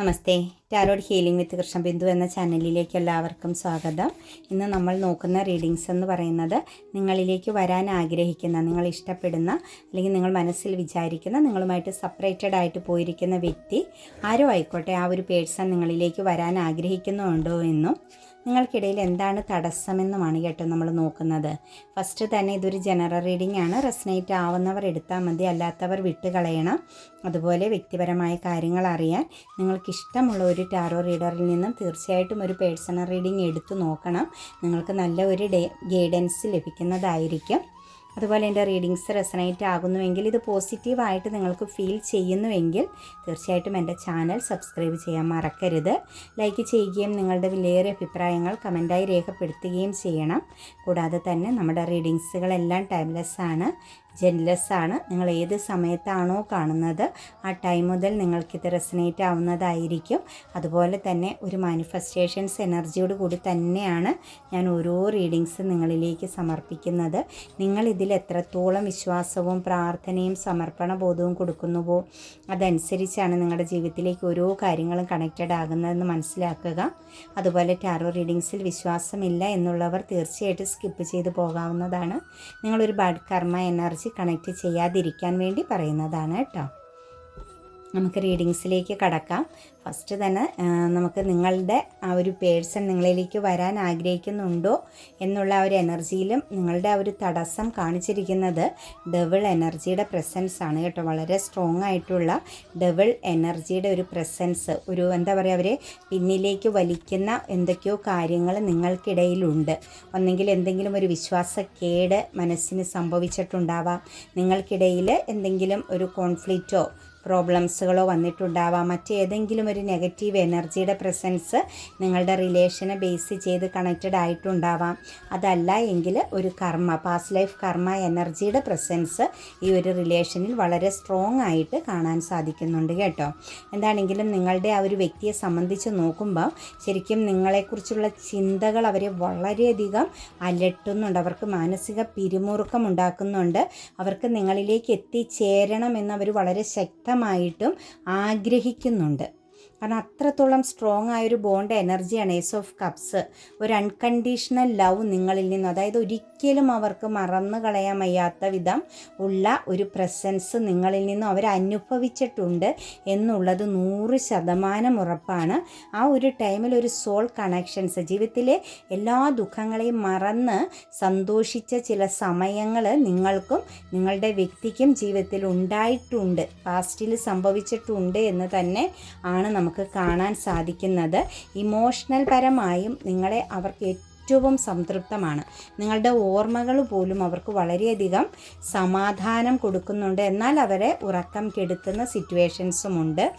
Namaste. Tarot healing with Krishnabindu എന്ന ചാനലിലേക്ക് എല്ലാവർക്കും സ്വാഗതം. ഇന്ന് നമ്മൾ നോക്കുന്ന റീഡിങ്സ് എന്ന് പറയുന്നത് നിങ്ങളിലേക്ക് വരാൻ ആഗ്രഹിക്കുന്ന നിങ്ങൾ ഇഷ്ടപ്പെടുന്ന അല്ലെങ്കിൽ നിങ്ങൾ മനസ്സിൽ വിചാരിക്കുന്ന നിങ്ങളുമായിട്ട് സെപ്പറേറ്റഡ് ആയിട്ട് പോയിരിക്കുന്ന വ്യക്തി ആരോ ആയിക്കോട്ടെ ആ ഒരു പേഴ്സൺ നിങ്ങളിലേക്ക് വരാൻ ആഗ്രഹിക്കുന്നുണ്ടോ എന്നും നിങ്ങൾക്കിടയിൽ എന്താണ് തടസ്സമെന്നുമാണ് കേട്ടോ നമ്മൾ നോക്കുന്നത്. ഫസ്റ്റ് തന്നെ ഇതൊരു ജനറൽ റീഡിംഗ് ആണ്. റെസനേറ്റ് ആവുന്നവർ എടുത്താൽ മതി. അല്ലാത്തവർ വിട്ടുകളയണം. അതുപോലെ വ്യക്തിപരമായ കാര്യങ്ങൾ അറിയാൻ നിങ്ങൾക്ക് ഇഷ്ടമുള്ള ഒരു ടാറോ റീഡറിൽ നിന്നും തീർച്ചയായിട്ടും ഒരു പേഴ്സണൽ റീഡിംഗ് എടുത്തു നോക്കണം. നിങ്ങൾക്ക് നല്ല ഒരു ഗൈഡൻസ് ലഭിക്കുന്നതായിരിക്കും. അതുപോലെ എന്റെ റീഡിങ്സ് റെസനേറ്റ് ആകുന്നുവെങ്കിൽ ഇത് പോസിറ്റീവായിട്ട് നിങ്ങൾക്ക് ഫീൽ ചെയ്യുന്നുവെങ്കിൽ തീർച്ചയായിട്ടും എന്റെ ചാനൽ സബ്സ്ക്രൈബ് ചെയ്യാൻ മറക്കരുത്. ലൈക്ക് ചെയ്യുകയും നിങ്ങളുടെ വിലയേറിയ അഭിപ്രായങ്ങൾ കമന്റായി രേഖപ്പെടുത്തുകയും ചെയ്യണം. കൂടാതെ തന്നെ നമ്മുടെ റീഡിങ്സുകളെല്ലാം ടൈംലെസ് ആണ് ജെൻലെസ് ആണ് നിങ്ങൾ ഏത് സമയത്താണോ കാണുന്നത് ആ ടൈം മുതൽ നിങ്ങൾക്കിത് റെസനേറ്റ് ആവുന്നതായിരിക്കും. അതുപോലെ തന്നെ ഒരു മാനിഫെസ്റ്റേഷൻസ് എനർജിയോട് കൂടി തന്നെയാണ് ഞാൻ ഓരോ റീഡിങ്സ് നിങ്ങളിലേക്ക് സമർപ്പിക്കുന്നത്. നിങ്ങൾ ഇതിൽ എത്രത്തോളം വിശ്വാസവും പ്രാർത്ഥനയും സമർപ്പണ ബോധവും കൊടുക്കുന്നുവോ അതനുസരിച്ചാണ് നിങ്ങളുടെ ജീവിതത്തിലേക്ക് ഓരോ കാര്യങ്ങളും കണക്റ്റഡ് ആകുന്നതെന്ന് മനസ്സിലാക്കുക. അതുപോലെ ടാറോ റീഡിങ്സിൽ വിശ്വാസമില്ല എന്നുള്ളവർ തീർച്ചയായിട്ടും സ്കിപ്പ് ചെയ്ത് പോകാവുന്നതാണ്. നിങ്ങളൊരു ബാഡ് കർമ്മ എനർജി കണക്റ്റ് ചെയ്യാതിരിക്കാൻ വേണ്ടി പറയുന്നതാണ് കേട്ടോ. നമുക്ക് റീഡിങ്സിലേക്ക് കടക്കാം. ഫസ്റ്റ് തന്നെ നമുക്ക് നിങ്ങളുടെ ആ ഒരു പേഴ്സൺ നിങ്ങളിലേക്ക് വരാൻ ആഗ്രഹിക്കുന്നുണ്ടോ എന്നുള്ള ആ ഒരു എനർജിയിലും നിങ്ങളുടെ ആ ഒരു തടസ്സം കാണിച്ചിരിക്കുന്നത് ഡബിൾ എനർജിയുടെ പ്രസൻസ് ആണ് കേട്ടോ. വളരെ സ്ട്രോങ് ആയിട്ടുള്ള ഡബിൾ എനർജിയുടെ ഒരു പ്രസൻസ് ഒരു എന്താ പറയുക അവരെ പിന്നിലേക്ക് വലിക്കുന്ന എന്തൊക്കെയോ കാര്യങ്ങൾ നിങ്ങൾക്കിടയിലുണ്ട്. ഒന്നെങ്കിൽ എന്തെങ്കിലും ഒരു വിശ്വാസക്കേട് മനസ്സിന് സംഭവിച്ചിട്ടുണ്ടാവാം. നിങ്ങൾക്കിടയിൽ എന്തെങ്കിലും ഒരു കോൺഫ്ലിക്റ്റോ പ്രോബ്ലംസുകളോ വന്നിട്ടുണ്ടാവാം. മറ്റേതെങ്കിലും ഒരു നെഗറ്റീവ് എനർജിയുടെ പ്രസൻസ് നിങ്ങളുടെ റിലേഷനെ ബേസ് ചെയ്ത് കണക്റ്റഡ് ആയിട്ടുണ്ടാവാം. അതല്ല എങ്കിൽ ഒരു കർമ്മ പാസ്റ്റ് ലൈഫ് കർമ്മ എനർജിയുടെ പ്രസൻസ് ഈ ഒരു റിലേഷനിൽ വളരെ സ്ട്രോങ് ആയിട്ട് കാണാൻ സാധിക്കുന്നുണ്ട് കേട്ടോ. എന്താണെങ്കിലും നിങ്ങളുടെ ആ ഒരു വ്യക്തിയെ സംബന്ധിച്ച് നോക്കുമ്പോൾ ശരിക്കും നിങ്ങളെക്കുറിച്ചുള്ള ചിന്തകൾ അവരെ വളരെയധികം അലട്ടുന്നുണ്ട്. അവർക്ക് മാനസിക പിരിമുറുക്കം ഉണ്ടാക്കുന്നുണ്ട് അവർക്ക് നിങ്ങളിലേക്ക് എത്തിച്ചേരണം എന്നവർ വളരെ ശക്തമായിട്ടും ആഗ്രഹിക്കുന്നുണ്ട്. കാരണം അത്രത്തോളം സ്ട്രോങ് ആയൊരു ബോണ്ട് എനർജിയാണ് ഏസ് ഓഫ് കപ്സ് ഒരു അൺകണ്ടീഷണൽ ലവ് നിങ്ങളിൽ നിന്ന് അതായത് ഒരിക്കലും അവർക്ക് മറന്നു കളയാൻ വയ്യാത്ത വിധം ഉള്ള ഒരു പ്രസൻസ് നിങ്ങളിൽ നിന്നും അവർ അനുഭവിച്ചിട്ടുണ്ട് എന്നുള്ളത് നൂറ് ശതമാനം ഉറപ്പാണ്. ആ ഒരു ടൈമിൽ ഒരു സോൾ കണക്ഷൻസ് ജീവിതത്തിലെ എല്ലാ ദുഃഖങ്ങളെയും മറന്ന് സന്തോഷിച്ച ചില സമയങ്ങൾ നിങ്ങൾക്കും നിങ്ങളുടെ വ്യക്തിക്കും ജീവിതത്തിൽ ഉണ്ടായിട്ടുണ്ട്. പാസ്റ്റിൽ സംഭവിച്ചിട്ടുണ്ട് എന്ന് തന്നെ ആണ് നമുക്ക് കാണാൻ സാധിക്കുന്നത് ഇമോഷണൽ പരമായും നിങ്ങളെ അവർക്ക് ഏറ്റവും സംതൃപ്തമാണ്. നിങ്ങളുടെ ഓർമ്മകൾ പോലും അവർക്ക് വളരെയധികം സമാധാനം കൊടുക്കുന്നുണ്ട്. എന്നാൽ അവരെ ഉറക്കം കെടുത്തുന്ന സിറ്റുവേഷൻസുമുണ്ട്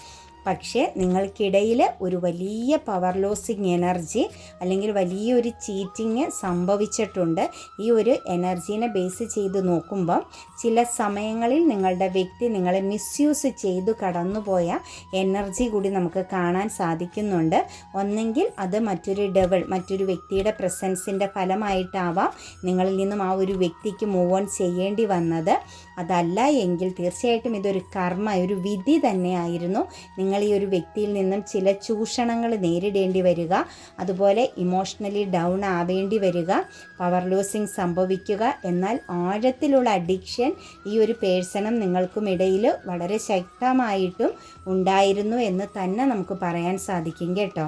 പക്ഷേ നിങ്ങൾക്കിടയിൽ ഒരു വലിയ പവർ ലോസിങ് എനർജി അല്ലെങ്കിൽ വലിയൊരു ചീറ്റിങ് സംഭവിച്ചിട്ടുണ്ട്. ഈ ഒരു എനർജീനെ ബേസ് ചെയ്ത് നോക്കുമ്പം ചില സമയങ്ങളിൽ നിങ്ങളുടെ വ്യക്തി നിങ്ങളെ മിസ്യൂസ് ചെയ്തു കടന്നുപോയ എനർജി കൂടി നമുക്ക് കാണാൻ സാധിക്കുന്നുണ്ട്. ഒന്നെങ്കിൽ അത് മറ്റൊരു ഡബിൾ മറ്റൊരു വ്യക്തിയുടെ പ്രസൻസിന്റെ ഫലമായിട്ടാവാം നിങ്ങളിൽ നിന്നും ആ ഒരു വ്യക്തിക്ക് മൂവ് ഓൺ ചെയ്യേണ്ടി വന്നത്. അതല്ല എങ്കിൽ തീർച്ചയായിട്ടും ഇതൊരു കർമ്മ ഒരു വിധി തന്നെയായിരുന്നു. നിങ്ങൾ ഈ ഒരു വ്യക്തിയിൽ നിന്നും ചില ചൂഷണങ്ങൾ നേരിടേണ്ടി വരിക അതുപോലെ ഇമോഷണലി ഡൗൺ ആവേണ്ടി വരിക പവർ ലൂസിങ് സംഭവിക്കുക. എന്നാൽ ആഴത്തിലുള്ള അഡിക്ഷൻ ഈ ഒരു പേഴ്സണും നിങ്ങൾക്കും ഇടയിൽ വളരെ ശക്തമായിട്ടും ഉണ്ടായിരുന്നു എന്ന് തന്നെ നമുക്ക് പറയാൻ സാധിക്കും കേട്ടോ.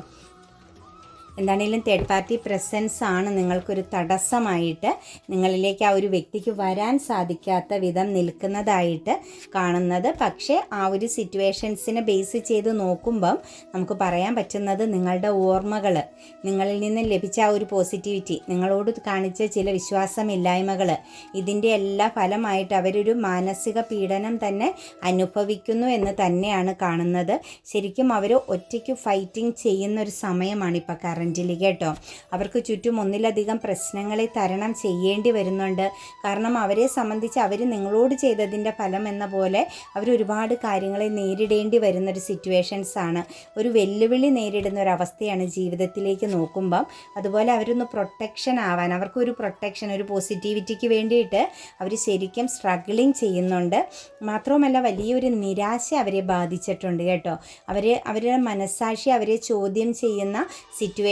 എന്താണെങ്കിലും തേർഡ് പാർട്ടി പ്രസൻസ് ആണ് നിങ്ങൾക്കൊരു തടസ്സമായിട്ട് നിങ്ങളിലേക്ക് ആ ഒരു വ്യക്തിക്ക് വരാൻ സാധിക്കാത്ത വിധം നിൽക്കുന്നതായിട്ട് കാണുന്നത്. പക്ഷേ ആ ഒരു സിറ്റുവേഷൻസിനെ ബേസ് ചെയ്ത് നോക്കുമ്പം നമുക്ക് പറയാൻ പറ്റുന്നത് നിങ്ങളുടെ ഓർമ്മകൾ നിങ്ങളിൽ നിന്ന് ലഭിച്ച ആ ഒരു പോസിറ്റിവിറ്റി നിങ്ങളോട് കാണിച്ച ചില വിശ്വാസമില്ലായ്മകൾ ഇതിന്റെ എല്ലാ ഫലമായിട്ട് അവരൊരു മാനസിക പീഡനം തന്നെ അനുഭവിക്കുന്നു എന്ന് തന്നെയാണ് കാണുന്നത്. ശരിക്കും അവർ ഒറ്റയ്ക്ക് ഫൈറ്റിംഗ് ചെയ്യുന്ന ഒരു സമയമാണ് ഇപ്പോൾ കറ കറന്റിൽ കേട്ടോ. അവർക്ക് ചുറ്റും ഒന്നിലധികം പ്രശ്നങ്ങളെ തരണം ചെയ്യേണ്ടി വരുന്നുണ്ട്. കാരണം അവരെ സംബന്ധിച്ച് അവർ നിങ്ങളോട് ചെയ്തതിന്റെ ഫലം എന്ന പോലെ അവർ ഒരുപാട് കാര്യങ്ങളെ നേരിടേണ്ടി വരുന്നൊരു സിറ്റുവേഷൻസ് ആണ്. ഒരു വെല്ലുവിളി നേരിടുന്ന ഒരു അവസ്ഥയാണ് ജീവിതത്തിലേക്ക് നോക്കുമ്പം. അതുപോലെ അവരൊന്ന് പ്രൊട്ടക്ഷൻ ആവാൻ അവർക്കൊരു പ്രൊട്ടക്ഷൻ ഒരു പോസിറ്റിവിറ്റിക്ക് വേണ്ടിയിട്ട് അവർ ശരിക്കും സ്ട്രഗിളിങ് ചെയ്യുന്നുണ്ട്. മാത്രവുമല്ല വലിയൊരു നിരാശ അവരെ ബാധിച്ചിട്ടുണ്ട് കേട്ടോ. അവരെ അവരുടെ മനസ്സാക്ഷി അവരെ ചോദ്യം ചെയ്യുന്ന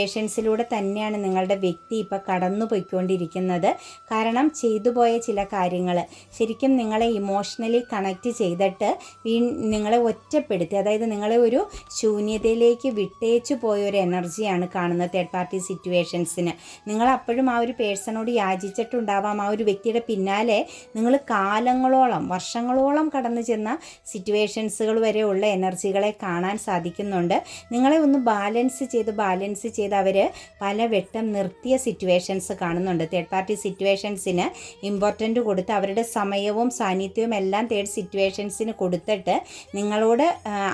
സിറ്റുവേഷൻസിലൂടെ തന്നെയാണ് നിങ്ങളുടെ വ്യക്തി ഇപ്പോൾ കടന്നു പോയിക്കൊണ്ടിരിക്കുന്നത്. കാരണം ചെയ്തു പോയ ചില കാര്യങ്ങൾ. ശരിക്കും നിങ്ങളെ ഇമോഷണലി കണക്റ്റ് ചെയ്തിട്ട് വീ നിങ്ങളെ ഒറ്റപ്പെടുത്തി അതായത് നിങ്ങളെ ഒരു ശൂന്യതയിലേക്ക് വിട്ടേച്ചു പോയ ഒരു എനർജിയാണ് കാണുന്നത് തേർഡ് പാർട്ടി സിറ്റുവേഷൻസിന് നിങ്ങൾ അപ്പോഴും ആ ഒരു പേഴ്സണോട് യാചിച്ചിട്ടുണ്ടാവാം. ആ ഒരു വ്യക്തിയുടെ പിന്നാലെ നിങ്ങൾ കാലങ്ങളോളം വർഷങ്ങളോളം കടന്നു ചെന്ന സിറ്റുവേഷൻസുകൾ വരെയുള്ള എനർജികളെ കാണാൻ സാധിക്കുന്നുണ്ട്. നിങ്ങളെ ഒന്ന് ബാലൻസ് ചെയ്ത് ബാലൻസ് ചെയ്ത് അവർ പല വെട്ടം നിർത്തിയ സിറ്റുവേഷൻസ് കാണുന്നുണ്ട്. തേർഡ് പാർട്ടി സിറ്റുവേഷൻസിന് ഇമ്പോർട്ടന്റ് കൊടുത്ത് അവരുടെ സമയവും സാന്നിധ്യവും എല്ലാം തേർഡ് സിറ്റുവേഷൻസിന് കൊടുത്തിട്ട് നിങ്ങളോട്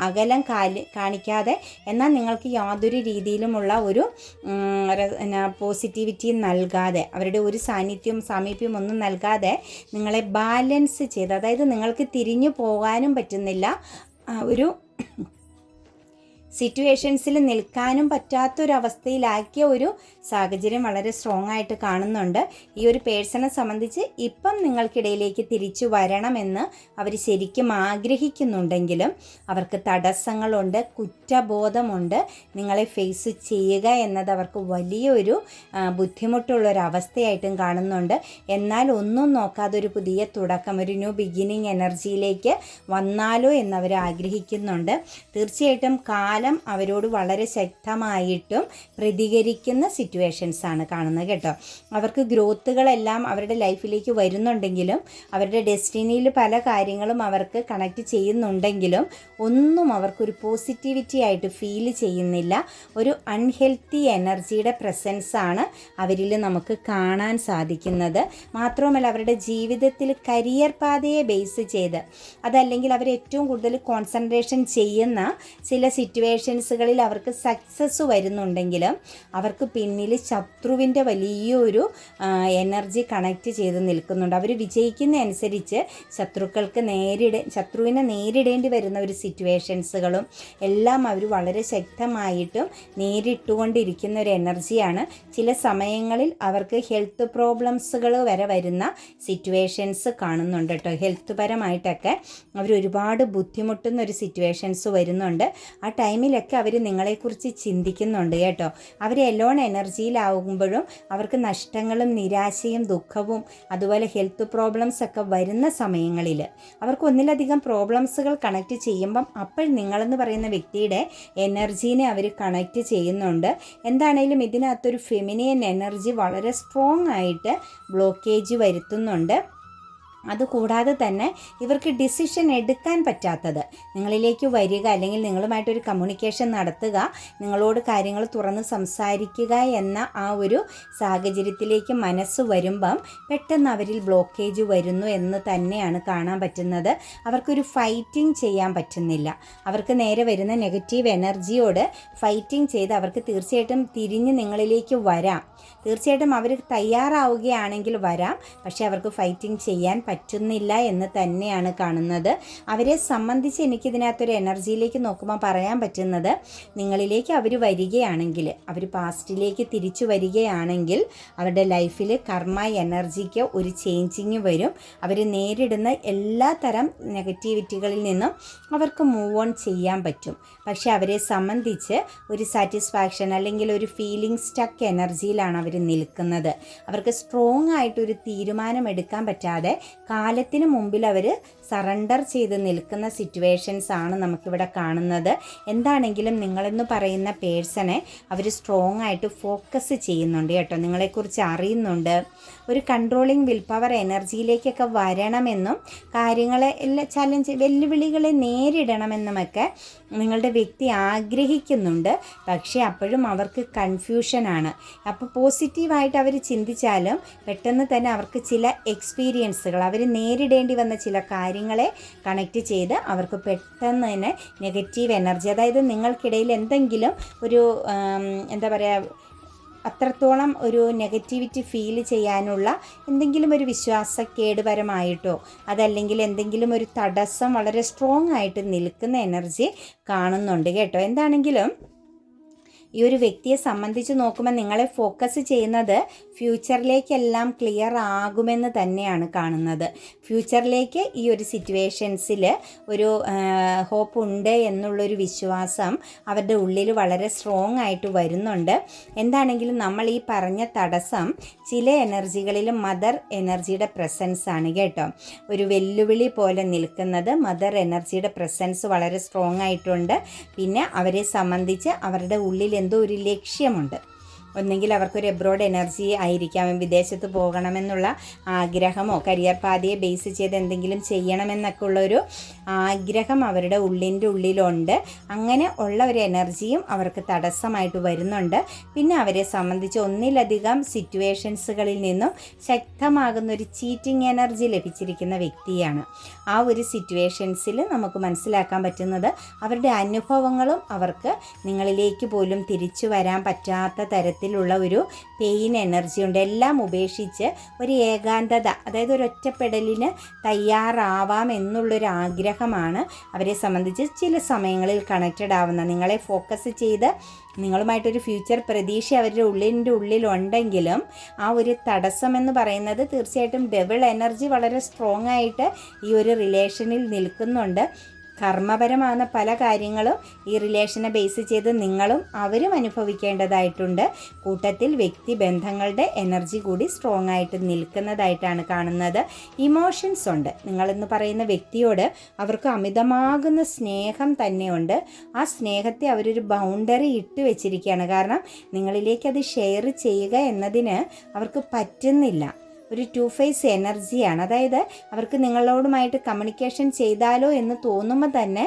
അകലം കാലി കാണിക്കാതെ എന്നാൽ നിങ്ങൾക്ക് യാതൊരു രീതിയിലുമുള്ള ഒരു പോസിറ്റിവിറ്റി നൽകാതെ അവരുടെ ഒരു സാന്നിധ്യവും സാമീപ്യവും ഒന്നും നൽകാതെ നിങ്ങളെ ബാലൻസ് ചെയ്ത് അതായത് നിങ്ങൾക്ക് തിരിഞ്ഞു പോകാനും പറ്റുന്നില്ല ഒരു സിറ്റുവേഷൻസിൽ നിൽക്കാനും പറ്റാത്തൊരവസ്ഥയിലാക്കിയ ഒരു സാഹചര്യം വളരെ സ്ട്രോങ് ആയിട്ട് കാണുന്നുണ്ട്. ഈ ഒരു പേഴ്സണെ സംബന്ധിച്ച് ഇപ്പം നിങ്ങൾക്കിടയിലേക്ക് തിരിച്ചു വരണമെന്ന് അവർ ശരിക്കും ആഗ്രഹിക്കുന്നുണ്ടെങ്കിലും അവർക്ക് തടസ്സങ്ങളുണ്ട് കുറ്റബോധമുണ്ട്. നിങ്ങളെ ഫേസ് ചെയ്യുക എന്നത് അവർക്ക് വലിയൊരു ഒരു ബുദ്ധിമുട്ടുള്ളൊരവസ്ഥയായിട്ടും കാണുന്നുണ്ട്. എന്നാൽ ഒന്നും നോക്കാതെ ഒരു പുതിയ തുടക്കം ഒരു ന്യൂ ബിഗിനിങ് എനർജിയിലേക്ക് വന്നാലോ എന്നവർ ആഗ്രഹിക്കുന്നുണ്ട്. തീർച്ചയായിട്ടും കാലം അവരോട് വളരെ ശക്തമായിട്ടും പ്രതികരിക്കുന്ന സിറ്റുവേഷൻസ് ആണ് കാണുന്നത് കേട്ടോ. അവർക്ക് ഗ്രോത്തുകളെല്ലാം അവരുടെ ലൈഫിലേക്ക് വരുന്നുണ്ടെങ്കിലും അവരുടെ ഡെസ്റ്റിനിയിൽ പല കാര്യങ്ങളും അവർക്ക് കണക്ട് ചെയ്യുന്നുണ്ടെങ്കിലും ഒന്നും അവർക്കൊരു പോസിറ്റിവിറ്റി ആയിട്ട് ഫീൽ ചെയ്യുന്നില്ല. ഒരു അൺഹെൽത്തി എനർജിയുടെ പ്രസൻസ് ആണ് അവരിൽ നമുക്ക് കാണാൻ സാധിക്കുന്നത്. മാത്രവുമല്ല അവരുടെ ജീവിതത്തിൽ കരിയർ പാതയെ ബേസ് ചെയ്ത് അതല്ലെങ്കിൽ അവർ ഏറ്റവും കൂടുതൽ കോൺസെൻട്രേഷൻ ചെയ്യുന്ന ചില സിറ്റുവേഷൻസുകളിൽ അവർക്ക് സക്സസ് വരുന്നുണ്ടെങ്കിലും അവർക്ക് പിന്നിൽ ശത്രുവിന്റെ വലിയൊരു എനർജി കണക്റ്റ് ചെയ്ത് നിൽക്കുന്നുണ്ട്. അവർ വിജയിക്കുന്നതനുസരിച്ച് ശത്രുക്കൾക്ക് നേരിട ശത്രുവിനെ നേരിടേണ്ടി വരുന്ന ഒരു സിറ്റുവേഷൻസുകളും എല്ലാം അവർ വളരെ ശക്തമായിട്ടും നേരിട്ടുകൊണ്ടിരിക്കുന്ന ഒരു എനർജിയാണ് ചില സമയങ്ങളിൽ അവർക്ക് ഹെൽത്ത് പ്രോബ്ലംസുകൾ വരെ വരുന്ന സിറ്റുവേഷൻസ് കാണുന്നുണ്ട് കേട്ടോ. ഹെൽത്ത് പരമായിട്ടൊക്കെ അവർ ഒരുപാട് ബുദ്ധിമുട്ടുന്ന ഒരു സിറ്റുവേഷൻസ് വരുന്നുണ്ട്. ആ ടൈമിലൊക്കെ അവർ നിങ്ങളെക്കുറിച്ച് ചിന്തിക്കുന്നുണ്ട് കേട്ടോ. അവർ എലോൺ എനർജിയിലാകുമ്പോഴും അവർക്ക് നഷ്ടങ്ങളും നിരാശയും ദുഃഖവും അതുപോലെ ഹെൽത്ത് പ്രോബ്ലംസ് ഒക്കെ വരുന്ന സമയങ്ങളിൽ അവർക്ക് ഒന്നിലധികം പ്രോബ്ലംസുകൾ കണക്ട് ചെയ്യുമ്പം അപ്പോൾ നിങ്ങളെന്ന് പറയുന്ന വ്യക്തിയുടെ എനർജീനെ അവർ കണക്ട് ചെയ്യുന്നുണ്ട്. എന്താണേലും ഇതിനകത്തൊരു ഫെമിനിയൻ എനർജി വളരെ സ്ട്രോങ് ആയിട്ട് ബ്ലോക്കേജ് വരുത്തുന്നുണ്ട്. അതുകൂടാതെ തന്നെ ഇവർക്ക് ഡിസിഷൻ എടുക്കാൻ പറ്റാത്തത്. നിങ്ങളിലേക്ക് വരിക അല്ലെങ്കിൽ നിങ്ങളുമായിട്ടൊരു കമ്മ്യൂണിക്കേഷൻ നടത്തുക നിങ്ങളോട് കാര്യങ്ങൾ തുറന്ന് സംസാരിക്കുക എന്ന ആ ഒരു സാഹചര്യത്തിലേക്ക് മനസ്സ് വരുമ്പം പെട്ടെന്ന് അവരിൽ ബ്ലോക്കേജ് വരുന്നു എന്ന് തന്നെയാണ് കാണാൻ പറ്റുന്നത്. അവർക്കൊരു ഫൈറ്റിംഗ് ചെയ്യാൻ പറ്റുന്നില്ല. അവർക്ക് നേരെ വരുന്ന നെഗറ്റീവ് എനർജിയോട് ഫൈറ്റിംഗ് ചെയ്ത് അവർക്ക് തീർച്ചയായിട്ടും തിരിഞ്ഞ് നിങ്ങളിലേക്ക് വരാം. തീർച്ചയായിട്ടും അവർ തയ്യാറാവുകയാണെങ്കിൽ വരാം. പക്ഷേ അവർക്ക് ഫൈറ്റിംഗ് ചെയ്യാൻ പറ്റുന്നില്ല എന്ന് തന്നെയാണ് കാണുന്നത്. അവരെ സംബന്ധിച്ച് എനിക്കിതിനകത്തൊരു എനർജിയിലേക്ക് നോക്കുമ്പോൾ പറയാൻ പറ്റുന്നത് നിങ്ങളിലേക്ക് അവർ വരികയാണെങ്കിൽ അവർ പാസ്റ്റിലേക്ക് തിരിച്ചു വരികയാണെങ്കിൽ അവരുടെ ലൈഫിൽ കർമ്മ എനർജിക്ക് ഒരു ചേഞ്ചിങ് വരും. അവർ നേരിടുന്ന എല്ലാ തരം നെഗറ്റിവിറ്റികളിൽ നിന്നും അവർക്ക് മൂവ് ഓൺ ചെയ്യാൻ പറ്റും. പക്ഷേ അവരെ സംബന്ധിച്ച് ഒരു സാറ്റിസ്ഫാക്ഷൻ അല്ലെങ്കിൽ ഒരു ഫീലിംഗ് സ്റ്റക്ക് എനർജിയിലാണ് അവർ നിൽക്കുന്നത്. അവർക്ക് സ്ട്രോങ് ആയിട്ടൊരു തീരുമാനം എടുക്കാൻ പറ്റാതെ കാലത്തിന് മുമ്പിൽ അവർ സറണ്ടർ ചെയ്ത് നിൽക്കുന്ന സിറ്റുവേഷൻസ് ആണ് നമുക്കിവിടെ കാണുന്നത്. എന്താണെങ്കിലും നിങ്ങളെന്ന് പറയുന്ന പേഴ്സണെ അവർ സ്ട്രോങ് ആയിട്ട് ഫോക്കസ് ചെയ്യുന്നുണ്ട് കേട്ടോ. നിങ്ങളെക്കുറിച്ച് അറിയുന്നുണ്ട്. ഒരു കൺട്രോളിങ് വിൽ പവർ എനർജിയിലേക്കൊക്കെ വരണമെന്നും കാര്യങ്ങളെ എല്ലാ ചലഞ്ച് വെല്ലുവിളികളെ നേരിടണമെന്നുമൊക്കെ നിങ്ങളുടെ വ്യക്തി ആഗ്രഹിക്കുന്നുണ്ട്. പക്ഷേ അപ്പോഴും അവർക്ക് കൺഫ്യൂഷനാണ് അപ്പോൾ പോസിറ്റീവായിട്ട് അവർ ചിന്തിച്ചാലും പെട്ടെന്ന് തന്നെ അവർക്ക് ചില എക്സ്പീരിയൻസുകൾ അവർ നേരിടേണ്ടി വന്ന ചില കാര്യങ്ങളെ കണക്റ്റ് ചെയ്ത് അവർക്ക് പെട്ടെന്ന് തന്നെ നെഗറ്റീവ് എനർജി അതായത് നിങ്ങൾക്കിടയിൽ എന്തെങ്കിലും ഒരു എന്താ പറയുക അത്രത്തോളം ഒരു നെഗറ്റിവിറ്റി ഫീൽ ചെയ്യാനുള്ള എന്തെങ്കിലും ഒരു വിശ്വാസക്കേടുപരമായിട്ടോ അതല്ലെങ്കിൽ എന്തെങ്കിലും ഒരു തടസ്സം വളരെ സ്ട്രോങ് ആയിട്ട് നിൽക്കുന്ന എനർജി കാണുന്നുണ്ട് കേട്ടോ. എന്താണെങ്കിലും ഈ ഒരു വ്യക്തിയെ സംബന്ധിച്ച് നോക്കുമ്പോൾ നിങ്ങളെ ഫോക്കസ് ചെയ്യുന്നത് ഫ്യൂച്ചറിലേക്കെല്ലാം ക്ലിയർ ആകുമെന്ന് തന്നെയാണ് കാണുന്നത്. ഫ്യൂച്ചറിലേക്ക് ഈ ഒരു സിറ്റുവേഷൻസിൽ ഒരു ഹോപ്പ് ഉണ്ട് എന്നുള്ളൊരു വിശ്വാസം അവരുടെ ഉള്ളിൽ വളരെ സ്ട്രോങ് ആയിട്ട് വരുന്നുണ്ട്. എന്താണെങ്കിലും നമ്മൾ ഈ പറഞ്ഞ തടസ്സം ചില എനർജികളിൽ മദർ എനർജിയുടെ പ്രസൻസ് ആണ് കേട്ടോ. ഒരു വെല്ലുവിളി പോലെ നിൽക്കുന്നത് മദർ എനർജിയുടെ പ്രസൻസ് വളരെ സ്ട്രോങ് ആയിട്ടുണ്ട്. പിന്നെ അവരെ സംബന്ധിച്ച് അവരുടെ ഉള്ളിൽ എന്തോ ഒരു ലക്ഷ്യമുണ്ട്. ഒന്നെങ്കിൽ അവർക്കൊരു എബ്രോഡ് എനർജി ആയിരിക്കാം വിദേശത്ത് പോകണമെന്നുള്ള ആഗ്രഹമോ കരിയർ പാതയെ ബേസ് ചെയ്ത് എന്തെങ്കിലും ചെയ്യണമെന്നൊക്കെ ഉള്ളൊരു ആഗ്രഹം അവരുടെ ഉള്ളിന്റെ ഉള്ളിലുണ്ട്. അങ്ങനെ ഉള്ള ഒരു എനർജിയും അവർക്ക് തടസ്സമായിട്ട് വരുന്നുണ്ട്. പിന്നെ അവരെ സംബന്ധിച്ച് ഒന്നിലധികം സിറ്റുവേഷൻസുകളിൽ നിന്നും ശക്തമാകുന്ന ഒരു ചീറ്റിംഗ് എനർജി ലഭിച്ചിരിക്കുന്ന വ്യക്തിയാണ്. ആ ഒരു സിറ്റുവേഷൻസിൽ നമുക്ക് മനസ്സിലാക്കാൻ പറ്റുന്നത് അവരുടെ അനുഭവങ്ങളും അവർക്ക് നിങ്ങളിലേക്ക് പോലും തിരിച്ചു വരാൻ പറ്റാത്ത തരത്തിൽ തരത്തിലുള്ള ഒരു പെയിൻ എനർജി ഉണ്ട്. എല്ലാം ഉപേക്ഷിച്ച് ഒരു ഏകാന്തത അതായത് ഒരു ഒറ്റപ്പെടലിന് തയ്യാറാവാം എന്നുള്ളൊരു ആഗ്രഹമാണ് അവരെ സംബന്ധിച്ച് ചില സമയങ്ങളിൽ കണക്റ്റഡ് ആവുന്ന. നിങ്ങളെ ഫോക്കസ് ചെയ്ത് നിങ്ങളുമായിട്ടൊരു ഫ്യൂച്ചർ പ്രതീക്ഷ അവരുടെ ഉള്ളിന്റെ ഉള്ളിലുണ്ടെങ്കിലും ആ ഒരു തടസ്സം എന്ന് പറയുന്നത് തീർച്ചയായിട്ടും ഡബിൾ എനർജി വളരെ സ്ട്രോങ് ആയിട്ട് ഈ ഒരു റിലേഷനിൽ നിൽക്കുന്നുണ്ട്. കർമ്മപരമാകുന്ന പല കാര്യങ്ങളും ഈ റിലേഷനെ ബേസ് ചെയ്ത് നിങ്ങളും അവരും അനുഭവിക്കേണ്ടതായിട്ടുണ്ട്. കൂട്ടത്തിൽ വ്യക്തി ബന്ധങ്ങളുടെ എനർജി കൂടി സ്ട്രോങ് ആയിട്ട് നിൽക്കുന്നതായിട്ടാണ് കാണുന്നത്. ഇമോഷൻസ് ഉണ്ട്. നിങ്ങളെന്ന് പറയുന്ന വ്യക്തിയോട് അവർക്ക് അമിതമാകുന്ന സ്നേഹം തന്നെയുണ്ട്. ആ സ്നേഹത്തെ അവരൊരു ബൗണ്ടറി ഇട്ട് വെച്ചിരിക്കുകയാണ്. കാരണം നിങ്ങളിലേക്ക് അത് ഷെയർ ചെയ്യുക എന്നതിന് അവർക്ക് പറ്റുന്നില്ല. ഒരു ടു ഫേസ് എനർജിയാണ് അതായത് അവർക്ക് നിങ്ങളോടുമായിട്ട് കമ്മ്യൂണിക്കേഷൻ ചെയ്താലോ എന്ന് തോന്നുമ്പോൾ തന്നെ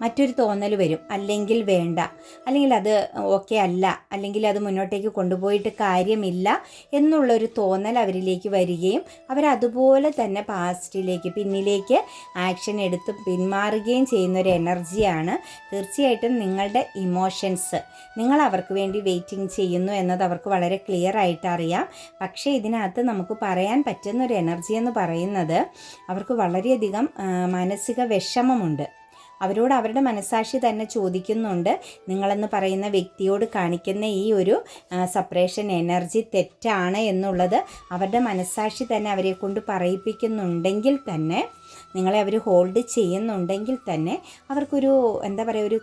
മറ്റൊരു തോന്നൽ വരും. അല്ലെങ്കിൽ വേണ്ട. അല്ലെങ്കിൽ അത് ഓക്കെ അല്ല. അല്ലെങ്കിൽ അത് മുന്നോട്ടേക്ക് കൊണ്ടുപോയിട്ട് കാര്യമില്ല എന്നുള്ളൊരു തോന്നൽ അവരിലേക്ക് വരികയും അവരതുപോലെ തന്നെ പാസ്റ്റിലേക്ക് പിന്നിലേക്ക് ആക്ഷൻ എടുത്ത് പിന്മാറുകയും ചെയ്യുന്ന ഒരു എനർജിയാണ് തീർച്ചയായിട്ടും നിങ്ങളുടെ ഇമോഷൻസ്. നിങ്ങൾ അവർക്ക് വേണ്ടി വെയിറ്റിംഗ് ചെയ്യുന്നു എന്നത് അവർക്ക് വളരെ ക്ലിയർ ആയിട്ട് അറിയാം. പക്ഷേ ഇതിനകത്ത് നമുക്ക് പറയാൻ പറ്റുന്ന ഒരു എനർജി എന്ന് പറയുന്നത് അവർക്ക് വളരെയധികം മാനസിക വിഷമമുണ്ട്. അവരോട് അവരുടെ മനസാക്ഷി തന്നെ ചോദിക്കുന്നുണ്ട്. നിങ്ങളെന്ന് പറയുന്ന വ്യക്തിയോട് കാണിക്കുന്ന ഈ ഒരു സപ്പറേഷൻ എനർജി തെറ്റാണ് എന്നുള്ളത് അവരുടെ മനസാക്ഷി തന്നെ അവരെ കൊണ്ട് പറയിപ്പിക്കുന്നുണ്ടെങ്കിൽ തന്നെ നിങ്ങളെ അവർ ഹോൾഡ് ചെയ്യുന്നുണ്ടെങ്കിൽ തന്നെ അവർക്കൊരു എന്താ പറയുക ഒരു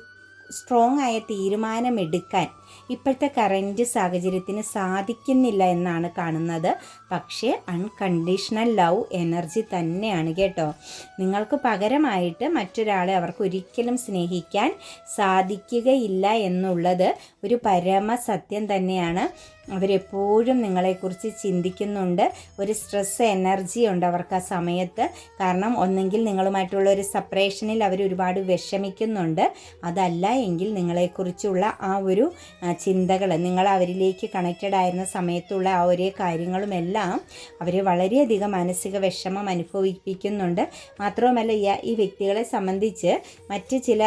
സ്ട്രോങ് ആയ തീരുമാനമെടുക്കാൻ ഇപ്പോഴത്തെ കറന്റ് സാഹചര്യത്തിന് സാധിക്കുന്നില്ല എന്നാണ് കാണുന്നത്. പക്ഷേ അൺകണ്ടീഷണൽ ലവ് എനർജി തന്നെയാണ് കേട്ടോ. നിങ്ങൾക്ക് പകരമായിട്ട് മറ്റൊരാളെ അവർക്ക് ഒരിക്കലും സ്നേഹിക്കാൻ സാധിക്കുകയില്ല എന്നുള്ളത് ഒരു പരമസത്യം തന്നെയാണ്. അവരെപ്പോഴും നിങ്ങളെക്കുറിച്ച് ചിന്തിക്കുന്നുണ്ട്. ഒരു സ്ട്രെസ് എനർജി ഉണ്ട് അവർക്ക് ആ സമയത്ത്. കാരണം ഒന്നെങ്കിൽ നിങ്ങളുമായിട്ടുള്ള ഒരു സെപ്പറേഷനിൽ അവർ ഒരുപാട് വിഷമിക്കുന്നുണ്ട്. അതല്ല എങ്കിൽ നിങ്ങളെക്കുറിച്ചുള്ള ആ ഒരു ചിന്തകൾ നിങ്ങൾ അവരിലേക്ക് കണക്റ്റഡ് ആയിരുന്ന സമയത്തുള്ള ആ ഒരേ കാര്യങ്ങളുമെല്ലാം അവരെ വളരെയധികം മാനസിക വിഷമം അനുഭവിപ്പിക്കുന്നുണ്ട്. മാത്രവുമല്ല ഈ വ്യക്തികളെ സംബന്ധിച്ച് മറ്റ് ചില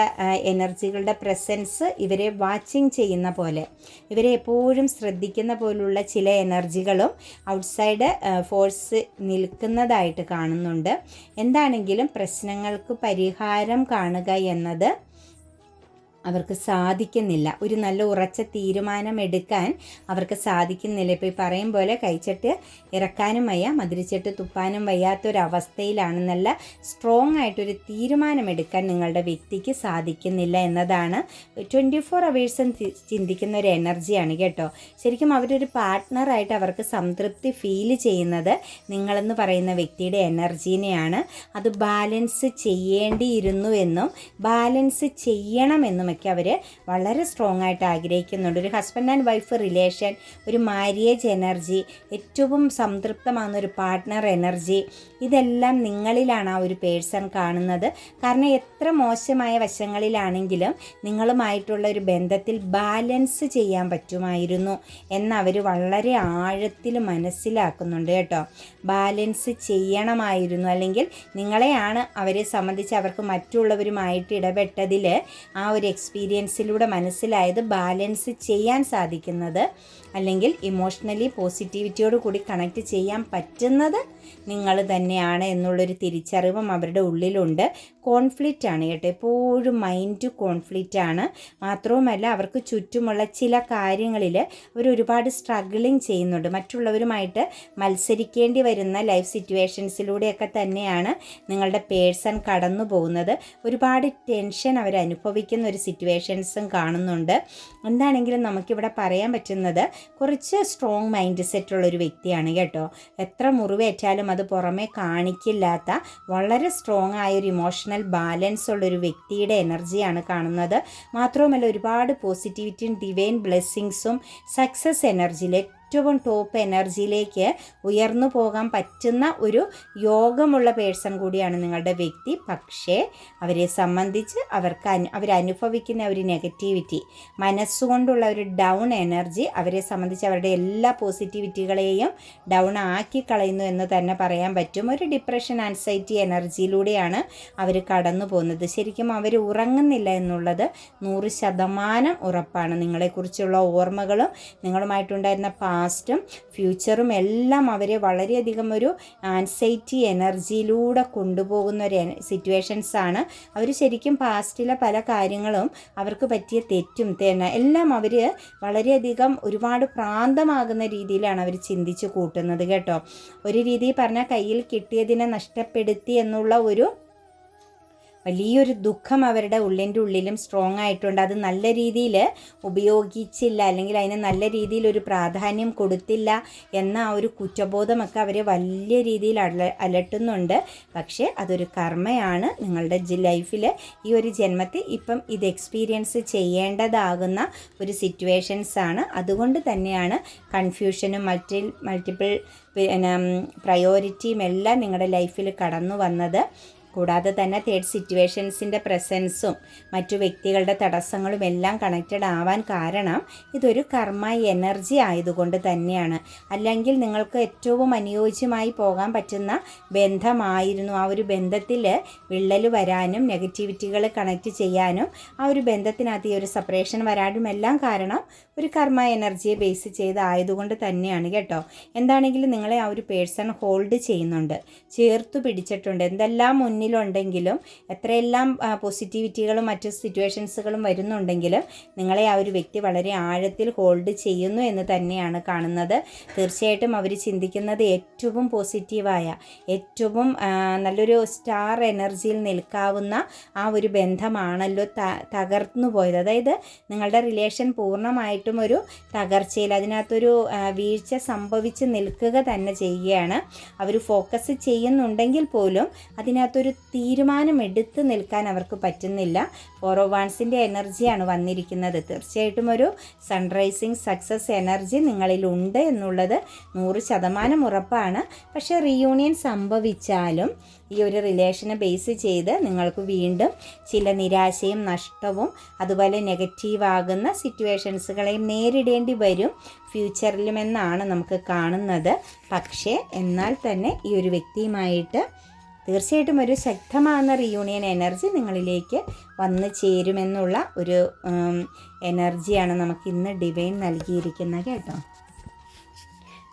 എനർജികളുടെ പ്രസൻസ് ഇവരെ വാച്ചിങ് ചെയ്യുന്ന പോലെ ഇവരെ എപ്പോഴും ശ്രദ്ധിക്കുന്ന പോലുള്ള ചില എനർജികളും ഔട്ട്സൈഡ് ഫോഴ്സ് നിൽക്കുന്നതായിട്ട് കാണുന്നുണ്ട്. എന്താണെങ്കിലും പ്രശ്നങ്ങൾക്ക് പരിഹാരം കാണുക എന്നത് അവർക്ക് സാധിക്കുന്നില്ല. ഒരു നല്ല ഉറച്ച തീരുമാനം എടുക്കാൻ അവർക്ക് സാധിക്കുന്നില്ല. ഇപ്പോൾ ഈ പറയും പോലെ കഴിച്ചിട്ട് ഇറക്കാനും വയ്യ മധുരിച്ചിട്ട് തുപ്പാനും വയ്യാത്തൊരവസ്ഥയിലാണെന്നല്ല സ്ട്രോങ് ആയിട്ടൊരു തീരുമാനമെടുക്കാൻ നിങ്ങളുടെ വ്യക്തിക്ക് സാധിക്കുന്നില്ല എന്നതാണ് ട്വന്റി ഫോർ അവേഴ്സും ചിന്തിക്കുന്ന ഒരു എനർജിയാണ് കേട്ടോ. ശരിക്കും അവരൊരു പാർട്ട്ണറായിട്ട് അവർക്ക് സംതൃപ്തി ഫീൽ ചെയ്യുന്നത് നിങ്ങളെന്ന് പറയുന്ന വ്യക്തിയുടെ എനർജീനെയാണ്. അത് ബാലൻസ് ചെയ്യേണ്ടിയിരുന്നു എന്നും ബാലൻസ് ചെയ്യണമെന്നും ഒക്കെ അവർ വളരെ സ്ട്രോങ് ആയിട്ട് ആഗ്രഹിക്കുന്നുണ്ട്. ഒരു ഹസ്ബൻഡ് ആൻഡ് വൈഫ് റിലേഷൻ ഒരു മാരിയേജ് എനർജി ഏറ്റവും സംതൃപ്തമാകുന്ന ഒരു പാർട്ട്ണർ എനർജി ഇതെല്ലാം നിങ്ങളിലാണ് ആ ഒരു പേഴ്സൺ കാണുന്നത്. കാരണം എത്ര മോശമായ വശങ്ങളിലാണെങ്കിലും നിങ്ങളുമായിട്ടുള്ള ഒരു ബന്ധത്തിൽ ബാലൻസ് ചെയ്യാൻ പറ്റുമായിരുന്നു എന്നവർ വളരെ ആഴത്തിൽ മനസ്സിലാക്കുന്നുണ്ട് കേട്ടോ. ബാലൻസ് ചെയ്യണമായിരുന്നു. അല്ലെങ്കിൽ നിങ്ങളെയാണ് അവരെ സംബന്ധിച്ച് അവർക്ക് മറ്റുള്ളവരുമായിട്ട് ഇടപെട്ടതിൽ ആ ഒരു എക്സ്പീരിയൻസിലൂടെ മനസ്സിലായത് ബാലൻസ് ചെയ്യാൻ സാധിക്കുന്നത് അല്ലെങ്കിൽ ഇമോഷണലി പോസിറ്റിവിറ്റിയോട് കൂടി കണക്ട് ചെയ്യാൻ പറ്റുന്നത് നിങ്ങൾ തന്നെയാണ് എന്നുള്ളൊരു തിരിച്ചറിവും അവരുടെ ഉള്ളിലുണ്ട്. കോൺഫ്ലിക്റ്റ് ആണ് കേട്ടോ. എപ്പോഴും മൈൻഡ് കോൺഫ്ലിക്റ്റ് ആണ്. മാത്രവുമല്ല അവർക്ക് ചുറ്റുമുള്ള ചില കാര്യങ്ങളിൽ അവർ ഒരുപാട് സ്ട്രഗിളിങ് ചെയ്യുന്നുണ്ട്. മറ്റുള്ളവരുമായിട്ട് മത്സരിക്കേണ്ടി വരുന്ന ലൈഫ് സിറ്റുവേഷൻസിലൂടെയൊക്കെ തന്നെയാണ് നിങ്ങളുടെ പേഴ്സൺ കടന്നു പോകുന്നത് ഒരുപാട് ടെൻഷൻ അവർ അനുഭവിക്കുന്ന ഒരു സിറ്റുവേഷൻസും കാണുന്നുണ്ട്. എന്താണെങ്കിലും നമുക്കിവിടെ പറയാൻ പറ്റുന്നത് കുറച്ച് സ്ട്രോങ് മൈൻഡ് സെറ്റുള്ളൊരു വ്യക്തിയാണ് കേട്ടോ. എത്ര മുറിവേറ്റാലും അത് പുറമേ കാണിക്കില്ലാത്ത വളരെ സ്ട്രോങ് ആയ ഒരു ഇമോഷണൽ ബാലൻസ് ഉള്ളൊരു വ്യക്തിയുടെ എനർജിയാണ് കാണുന്നത്. മാത്രവുമല്ല ഒരുപാട് പോസിറ്റിവിറ്റിയും ഡിവൈൻ ബ്ലെസ്സിങ്സും സക്സസ് എനർജിയിൽ ഏറ്റവും ടോപ്പ് എനർജിയിലേക്ക് ഉയർന്നു പോകാൻ പറ്റുന്ന ഒരു യോഗമുള്ള പേഴ്സൺ കൂടിയാണ് നിങ്ങളുടെ വ്യക്തി. പക്ഷേ അവരെ സംബന്ധിച്ച് അവർക്ക് അനു അവരനുഭവിക്കുന്ന ഒരു നെഗറ്റിവിറ്റി മനസ്സുകൊണ്ടുള്ള ഒരു ഡൗൺ എനർജി അവരെ സംബന്ധിച്ച് അവരുടെ എല്ലാ പോസിറ്റിവിറ്റികളെയും ഡൗൺ ആക്കി കളയുന്നു എന്ന് തന്നെ പറയാൻ പറ്റും. ഒരു ഡിപ്രഷൻ ആൻസൈറ്റി എനർജിയിലൂടെയാണ് അവർ കടന്നു പോകുന്നത്. ശരിക്കും അവർ ഉറങ്ങുന്നില്ല എന്നുള്ളത് നൂറ് ശതമാനം ഉറപ്പാണ്. നിങ്ങളെക്കുറിച്ചുള്ള ഓർമ്മകളും നിങ്ങളുമായിട്ടുണ്ടായിരുന്ന പാസ്റ്റും ഫ്യൂച്ചറും എല്ലാം അവരെ വളരെയധികം ഒരു ആൻസൈറ്റി എനർജിയിലൂടെ കൊണ്ടുപോകുന്ന ഒരു സിറ്റുവേഷൻസ് ആണ്. അവർ ശരിക്കും പാസ്റ്റിലെ പല കാര്യങ്ങളും അവർക്ക് പറ്റിയ തെറ്റും തേന എല്ലാം അവർ വളരെയധികം ഒരുപാട് പ്രാന്തമാകുന്ന രീതിയിലാണ് അവർ ചിന്തിച്ചു കൂട്ടുന്നത് കേട്ടോ. ഒരു രീതിയിൽ പറഞ്ഞാൽ കയ്യിൽ കിട്ടിയതിനെ നഷ്ടപ്പെടുത്തി എന്നുള്ള ഒരു വലിയൊരു ദുഃഖം അവരുടെ ഉള്ളിന്റെ ഉള്ളിലും സ്ട്രോങ് ആയിട്ടുണ്ട്. അത് നല്ല രീതിയിൽ ഉപയോഗിച്ചില്ല അല്ലെങ്കിൽ അതിന് നല്ല രീതിയിൽ ഒരു പ്രാധാന്യം കൊടുത്തില്ല എന്ന ആ ഒരു കുറ്റബോധമൊക്കെ അവരെ വലിയ രീതിയിൽ അല അലട്ടുന്നുണ്ട്. പക്ഷേ അതൊരു കർമ്മയാണ് നിങ്ങളുടെ ലൈഫിൽ ഈ ഒരു ജന്മത്തിൽ ഇപ്പം ഇത് എക്സ്പീരിയൻസ് ചെയ്യേണ്ടതാകുന്ന ഒരു സിറ്റുവേഷൻസ് ആണ്. അതുകൊണ്ട് തന്നെയാണ് കൺഫ്യൂഷനും മൾട്ടി മൾട്ടിപ്പിൾ പിന്നെ പ്രയോറിറ്റിയും എല്ലാം നിങ്ങളുടെ ലൈഫിൽ കടന്നു വന്നത്. കൂടാതെ തന്നെ തേർഡ് സിറ്റുവേഷൻസിന്റെ പ്രസൻസും മറ്റു വ്യക്തികളുടെ തടസ്സങ്ങളും എല്ലാം കണക്റ്റഡ് ആവാൻ കാരണം ഇതൊരു കർമ്മ എനർജി ആയതുകൊണ്ട് തന്നെയാണ്. അല്ലെങ്കിൽ നിങ്ങൾക്ക് ഏറ്റവും അനുയോജ്യമായി പോകാൻ പറ്റുന്ന ബന്ധമായിരുന്നു. ആ ഒരു ബന്ധത്തിൽ വിള്ളൽ വരാനും നെഗറ്റിവിറ്റികൾ കണക്റ്റ് ചെയ്യാനും ആ ഒരു ബന്ധത്തിനകത്ത് ഈ ഒരു സെപ്പറേഷൻ വരാനും എല്ലാം കാരണം ഒരു കർമ്മ എനർജിയെ ബേസ് ചെയ്ത് ചെയ്തായതുകൊണ്ട് തന്നെയാണ് കേട്ടോ. എന്താണെങ്കിലും നിങ്ങളെ ആ ഒരു പേഴ്സൺ ഹോൾഡ് ചെയ്യുന്നുണ്ട്. ചേർത്ത് പിടിച്ചിട്ടുണ്ട്. എന്തെല്ലാം മുന്നിലുണ്ടെങ്കിലും എത്രയെല്ലാം പോസിറ്റിവിറ്റികളും മറ്റ് സിറ്റുവേഷൻസുകളും വരുന്നുണ്ടെങ്കിലും നിങ്ങളെ ആ ഒരു വ്യക്തി വളരെ ആഴത്തിൽ ഹോൾഡ് ചെയ്യുന്നു എന്ന് തന്നെയാണ് കാണുന്നത്. തീർച്ചയായിട്ടും അവർ ചിന്തിക്കുന്നത് ഏറ്റവും പോസിറ്റീവായ ഏറ്റവും നല്ലൊരു സ്റ്റാർ എനർജിയിൽ നിൽക്കാവുന്ന ആ ഒരു ബന്ധമാണല്ലോ ത തകർന്നു പോയത്. അതായത് നിങ്ങളുടെ റിലേഷൻ പൂർണമായിട്ടും ഒരു തകർച്ചയിൽ അതിനകത്തൊരു വീഴ്ച സംഭവിച്ച് നിൽക്കുക തന്നെ ചെയ്യുകയാണ്. അവർ ഫോക്കസ് ചെയ്യുന്നുണ്ടെങ്കിൽ പോലും അതിനകത്തൊരു ഒരു തീരുമാനം എടുത്ത് നിൽക്കാൻ അവർക്ക് പറ്റുന്നില്ല. ഫോറോ വാൺസിന്റെ എനർജിയാണ് വന്നിരിക്കുന്നത്. തീർച്ചയായിട്ടും ഒരു സൺറൈസിങ് സക്സസ് എനർജി നിങ്ങളിലുണ്ട് എന്നുള്ളത് നൂറ് ശതമാനം ഉറപ്പാണ്. പക്ഷേ റീയൂണിയൻ സംഭവിച്ചാലും ഈ ഒരു റിലേഷനെ ബേസ് ചെയ്ത് നിങ്ങൾക്ക് വീണ്ടും ചില നിരാശയും നഷ്ടവും അതുപോലെ നെഗറ്റീവ് ആകുന്ന സിറ്റുവേഷൻസുകളെയും നേരിടേണ്ടി വരും. ഫ്യൂച്ചറിലുമെന്നാണ് നമുക്ക് കാണുന്നത്. പക്ഷേ എന്നാൽ തന്നെ ഈ ഒരു വ്യക്തിയുമായിട്ട് തീർച്ചയായിട്ടും ഒരു ശക്തമാകുന്ന റീയൂണിയൻ എനർജി നിങ്ങളിലേക്ക് വന്നു ചേരുമെന്നുള്ള ഒരു എനർജിയാണ് നമുക്ക് ഇന്ന് ഡിവൈൻ നൽകിയിരിക്കുന്നത് കേട്ടോ.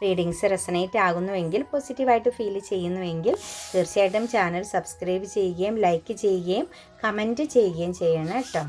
റീഡിങ്സ് റെസനേറ്റ് ആകുന്നുവെങ്കിൽ പോസിറ്റീവായിട്ട് ഫീൽ ചെയ്യുന്നുവെങ്കിൽ തീർച്ചയായിട്ടും ചാനൽ സബ്സ്ക്രൈബ് ചെയ്യുകയും ലൈക്ക് ചെയ്യുകയും കമന്റ് ചെയ്യുകയും ചെയ്യണം കേട്ടോ.